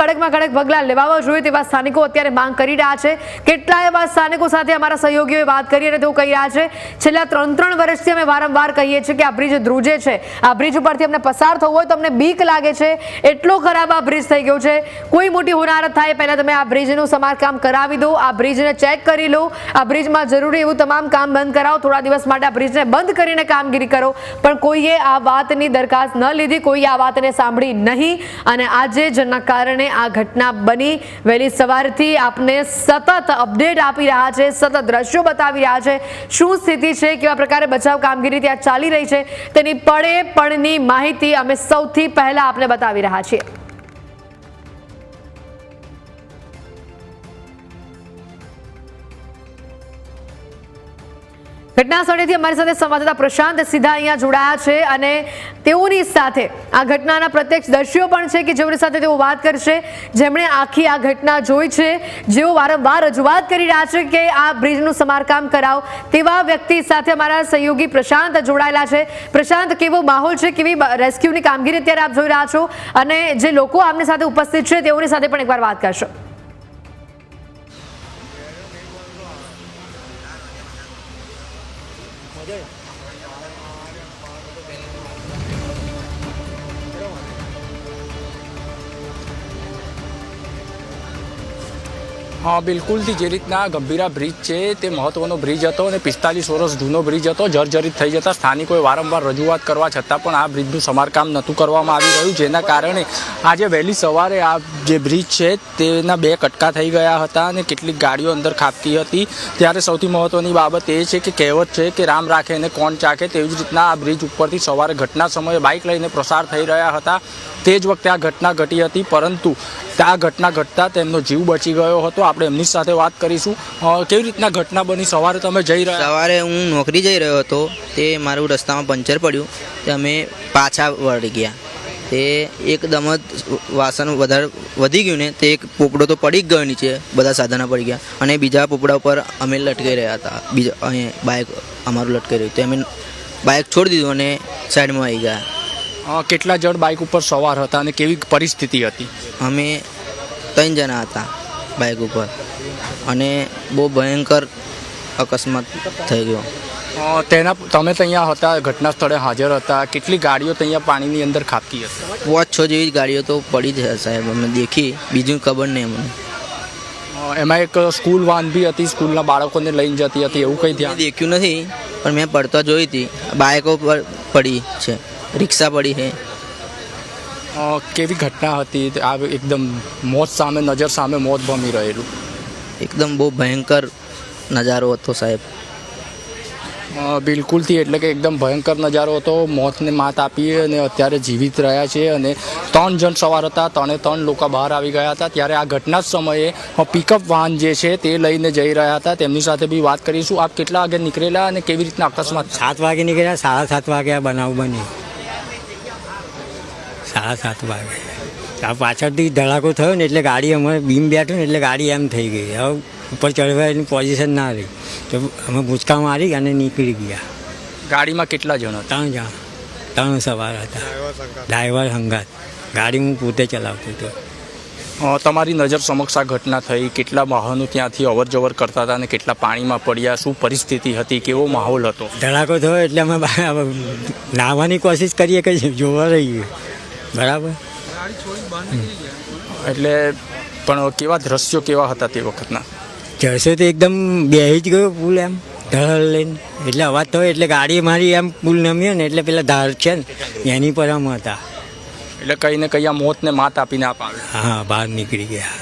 કડકમાં કડક પગલાં લેવા જોઈએ તેવા સ્થાનિકો અત્યારે માંગ કરી રહ્યા છે. કેટલાય એવા સ્થાનિકો સાથે અમારા સહયોગીઓએ વાત કરી અને તેઓ કહી રહ્યા છે, છેલ્લા ત્રણ ત્રણ વર્ષથી અમે વારંવાર કહીએ છીએ કે આ બ્રિજ ધ્રુજે છે. આ બ્રિજ ઉપરથી અમને પસાર થવું હોય તો અમને બીક લાગે છે. એટલો ખરાબ આ બ્રિજ થઈ ગયો છે. કોઈ મોટી હોનારત થાય પહેલાં તમે આ બ્રિજનું સમારકામ કરાવી દો, આ બ્રિજને ચેક કરી લો. આ બ્રિજમાં જરૂરી એવું તમામ કામ બંધ કરાવો. થોડા દિવસ માટે આ બ્રિજને બંધ કરીને કામગીરી કરો. પણ કોઈએ આ વાતની દરખાસ્ત ન લીધી કોઈએ આ વાતને સાંભળી નહીં. અને આજે જેના કારણે આ ઘટના બની. વહેલી સવારથી આપને સતત અપડેટ આપી રહ્યા છે, સતત દ્રશ્યો બતાવી રહ્યા છે. શું સ્થિતિ છે, કેવા પ્રકારે બચાવ કામગીરી ત્યાં ચાલી રહી છે, તેની પડે પળની માહિતી અમે સૌથી પહેલા આપને બતાવી રહ્યા છીએ. ઘટના સ્થળેથી અમારી સાથે સંવાદદાતા પ્રશાંત સીધા અહીંયા જોડાયા છે અને તેઓની સાથે આ ઘટનાના પ્રત્યક્ષ દર્શીઓ પણ છે કે જેઓની સાથે તેઓ વાત કરશે. જેમણે આખી આ ઘટના જોઈ છે. જેઓ વારંવાર રજૂઆત કરી રહ્યા છે કે આ બ્રિજનું સમારકામ કરાવ. તેવા વ્યક્તિ સાથે અમારા સહયોગી પ્રશાંત જોડાયેલા છે. પ્રશાંત, કેવો માહોલ છે? કેવી રેસ્ક્યુની કામગીરી અત્યારે આપ જોઈ રહ્યા છો? અને જે લોકો આમની સાથે ઉપસ્થિત છે, તેઓની સાથે પણ એકવાર વાત કરશો. હા બિલકુલથી જે રીતના ગંભીરા બ્રિજ છે, તે મહત્વનો બ્રિજ હતો અને પિસ્તાલીસ વર્ષ જૂનો બ્રિજ હતો. જર્જરિત થઈ જતા સ્થાનિકોએ વારંવાર રજૂઆત કરવા છતાં પણ આ બ્રિજનું સમારકામ નહોતું કરવામાં આવી રહ્યું, જેના કારણે આજે વહેલી સવારે આ જે બ્રિજ છે, તેના બે કટકા થઈ ગયા હતા અને કેટલીક ગાડીઓ અંદર ખાપતી હતી. ત્યારે સૌથી મહત્વની બાબત એ છે કે કહેવત છે કે રામ રાખે અને કોણ ચાખે, તેવી જ રીતના આ બ્રિજ ઉપરથી સવારે ઘટના સમયે બાઇક લઈને પ્રસાર થઈ રહ્યા હતા. તે જ વખતે આ ઘટના ઘટી હતી, પરંતુ આ ઘટના ઘટતા તેમનો જીવ બચી ગયો હતો. આપણે એમની સાથે વાત કરીશું. કેવી રીતના ઘટના બની? સવારે તમે જઈ રહ્યા સવારે હું નોકરી જઈ રહ્યો હતો. તે મારું રસ્તામાં પંચર પડ્યું. તે અમે પાછા વળી ગયા. તે એકદમ જ વાસણ વધારે વધી ગયું ને તે એક પોપડો તો પડી જ ગયો નીચે. બધા સાધનો પડી ગયા. અને બીજા પોપડા ઉપર અમે લટકાઈ રહ્યા હતા. બીજા અહીં બાઇક અમારું લટકાઈ રહ્યું. તે અમે બાઇક છોડી દીધું અને સાઈડમાં આવી ગયા. કેટલા જણ બાઇક ઉપર સવાર હતા અને કેવી પરિસ્થિતિ હતી? અમે ત્રણ જણા હતા બાઇક ઉપર. અને બહુ ભયંકર અકસ્માત થઈ ગયો. તેના તમે ત્યાં હતા ઘટના સ્થળે હાજર હતા. કેટલી ગાડીઓ ત્યાં પાણીની અંદર ખાબકી હતી પાંચ છ જેવી ગાડીઓ તો પડી જ હશે સાહેબ. અમે દેખી બીજું ખબર નહીં અમને. એમાં એક સ્કૂલ વાન બી હતી સ્કૂલના બાળકોને લઈને જતી હતી એવું કંઈ ધ્યાન? દેખ્યું નથી પણ મેં પડતા જોઈ હતી. બાઇકો પર પડી છે રિક્ષા પડી છે. કેવી ઘટના હતી? આ એકદમ મોત સામે નજર સામે મોત ભમી રહેલું. એકદમ બહુ ભયંકર નજારો હતો સાહેબ. બિલકુલથી એટલે કે એકદમ ભયંકર નજારો હતો. મોતને માત આપી અને અત્યારે જીવિત રહ્યા છે અને ત્રણ જણ સવાર હતા. ત્રણે ત્રણ લોકો બહાર આવી ગયા હતા. ત્યારે આ ઘટના સમયે પિકઅપ વાહન જે છે તે લઈને જઈ રહ્યા હતા. તેમની સાથે બી વાત કરીશું. આપ કેટલા વાગે નીકળેલા અને કેવી રીતના અકસ્માત? સાત વાગે નીકળ્યા સાડા સાત વાગે આ બનાવ બન્યો. સાડા સાત વાગે. આ પાછળથી ધડાકો થયો ને એટલે ગાડી અમે બીમ બેઠું ને એટલે ગાડી એમ થઈ ગઈ. હવે ઉપર ચડવાની પોઝિશન ના રહી. તો અમે ભૂચકા મારી અને નીકળી ગયા. ગાડીમાં કેટલા જણો ત્રણ જણ. ત્રણ સવાર હતા. ડ્રાઈવર હંગાત. ગાડી હું પોતે ચલાવતો હતો. તમારી નજર સમક્ષ આ ઘટના થઈ. કેટલા વાહનો ત્યાંથી અવર જવર કરતા હતા અને કેટલા પાણીમાં પડ્યા? શું પરિસ્થિતિ હતી? કેવો માહોલ હતો? ધડાકો થયો એટલે અમે નાહવાની કોશિશ કરીએ કે જોવા રહીએ. બરાબર. એટલે પણ કેવા દ્રશ્યો કેવા હતા તે વખતના? જશે તો એકદમ બેહી જ ગયો પુલ એમ ઢળ લઈને. એટલે અવાજ થયો એટલે ગાડી મારી એમ પુલ નમ્યો ને એટલે પેલા ધાર છે ને એની પર આમ હતા. એટલે કઈ ને કઈ આ મોતને માત આપીને આપ હા બહાર નીકળી ગયા.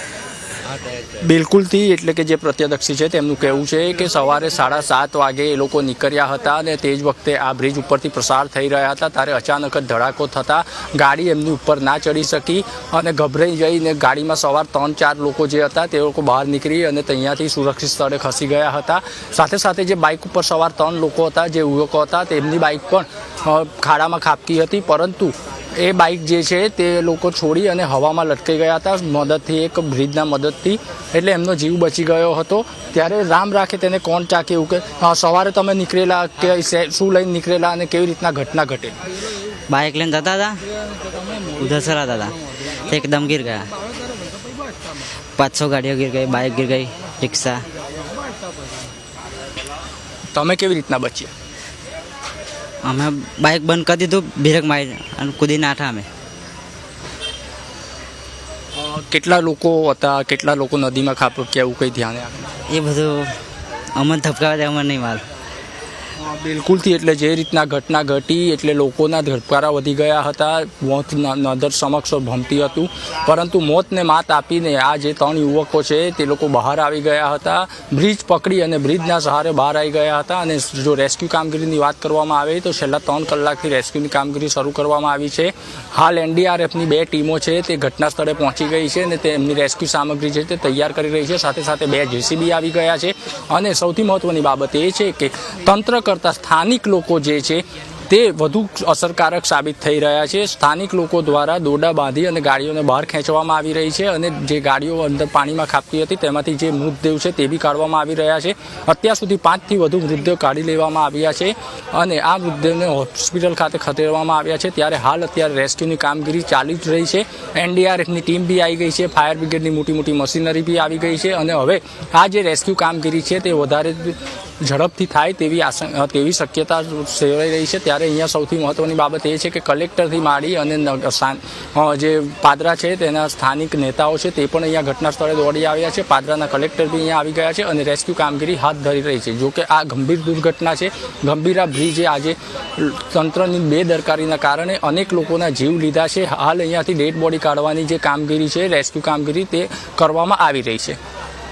બિલકુલથી એટલે કે જે પ્રત્યદક્ષી છે તેમનું કહેવું છે કે સવારે સાડા સાત વાગે એ લોકો નીકળ્યા હતા અને તે જ વખતે આ બ્રિજ ઉપરથી પ્રસાર થઈ રહ્યા હતા. ત્યારે અચાનક જ ધડાકો થતાં ગાડી એમની ઉપર ના ચડી શકી અને ગભરાઈ જઈને ગાડીમાં સવાર ત્રણ ચાર લોકો જે હતા તે લોકો બહાર નીકળી અને ત્યાંથી સુરક્ષિત સ્થળે ખસી ગયા હતા. સાથે સાથે જે બાઇક ઉપર સવાર ત્રણ લોકો હતા, જે યુવકો હતા તેમની બાઇક પણ ખાડામાં ખાબકી હતી. પરંતુ એ બાઇક જે છે તે લોકો છોડી અને હવામાં લટકાઈ ગયા હતા. મદદથી એક બ્રિજના મદદથી. એટલે એમનો જીવ બચી ગયો હતો. ત્યારે રામ રાખે તેને કોણ ચાકે એવું કે સવારે તમે નીકળેલા કે શું લઈને નીકળેલા અને કેવી રીતના ઘટના ઘટે? બાઇક લઈને જતા હતા? ઉધરસરા હતા એકદમ ગીર ગયા. પાંચસો ગાડીઓ ગીર ગઈ બાઇક ગીર ગઈ રિક્ષા. તમે કેવી રીતના બચ્યા? અમે બાઇક બંધ કરી દીધું બ્રેક મારી અને કૂદી નાઠા અમે કેટલા લોકો હતા કેટલા લોકો નદીમાં ખાપ કે એવું કંઈ ધ્યાન એ બધું અમને ધબકાવા અમને નહીં અ, બિલકુલથી એટલે જે રીતના ઘટના ઘટી એટલે લોકોના ધબકારા વધી ગયા હતા, મોત નદર સમક્ષ ભમતી હતું. પરંતુ મોતને માત આપીને આ જે ત્રણ યુવકો છે તે લોકો બહાર આવી ગયા હતા. બ્રિજ પકડી અને બ્રિજના સહારે બહાર આવી ગયા હતા અને જો રેસ્ક્યુ કામગીરીની વાત કરવામાં આવે તો છેલ્લા ત્રણ કલાકથી રેસ્ક્યુની કામગીરી શરૂ કરવામાં આવી છે. હાલ એનડીઆરએફની બે ટીમો છે તે ઘટના સ્થળે પહોંચી ગઈ છે અને તેમની રેસ્ક્યુ સામગ્રી છે તે તૈયાર કરી રહી છે. સાથે સાથે બે જેસીબી આવી ગયા છે. અને સૌથી મહત્વની બાબત એ છે કે તંત્ર કરતાં સ્થાનિક લોકો જે છે તે વધુ અસરકારક સાબિત થઈ રહ્યા છે. સ્થાનિક લોકો દ્વારા દોરડા બાંધી અને ગાડીઓને બહાર ખેંચવામાં આવી રહી છે અને જે ગાડીઓ અંદર પાણીમાં ખાપતી હતી તેમાંથી જે મૃતદેહ છે તે બી કાઢવામાં આવી રહ્યા છે. અત્યાર સુધી પાંચથી વધુ મૃતદેહ કાઢી લેવામાં આવ્યા છે અને આ મૃતદેહને હોસ્પિટલ ખાતે ખસેડવામાં આવ્યા છે. ત્યારે હાલ અત્યારે રેસ્ક્યુની કામગીરી ચાલી જ રહી છે. એનડીઆરએફની ટીમ બી આવી ગઈ છે. ફાયર બ્રિગેડની મોટી મોટી મશીનરી બી આવી ગઈ છે અને હવે આ જે રેસ્ક્યુ કામગીરી છે તે વધારે ઝડપથી થાય તેવી આશા, તેવી શક્યતા સેવાઈ રહી છે. ત્યારે અહીંયા સૌથી મહત્વની બાબત એ છે કે કલેક્ટરથી માંડી અને જે પાદરા છે તેના સ્થાનિક નેતાઓ છે તે પણ અહીંયા ઘટના સ્થળે દોડી આવ્યા છે. પાદરાના કલેક્ટર બી અહીંયા આવી ગયા છે અને રેસ્ક્યુ કામગીરી હાથ ધરી રહી છે. જો કે આ ગંભીર દુર્ઘટના છે. ગંભીરા બ્રિજે આજે તંત્રની બેદરકારીના કારણે અનેક લોકોના જીવ લીધા છે. હાલ અહીંયાથી ડેડ બોડી કાઢવાની જે કામગીરી છે, રેસ્ક્યુ કામગીરી તે કરવામાં આવી રહી છે.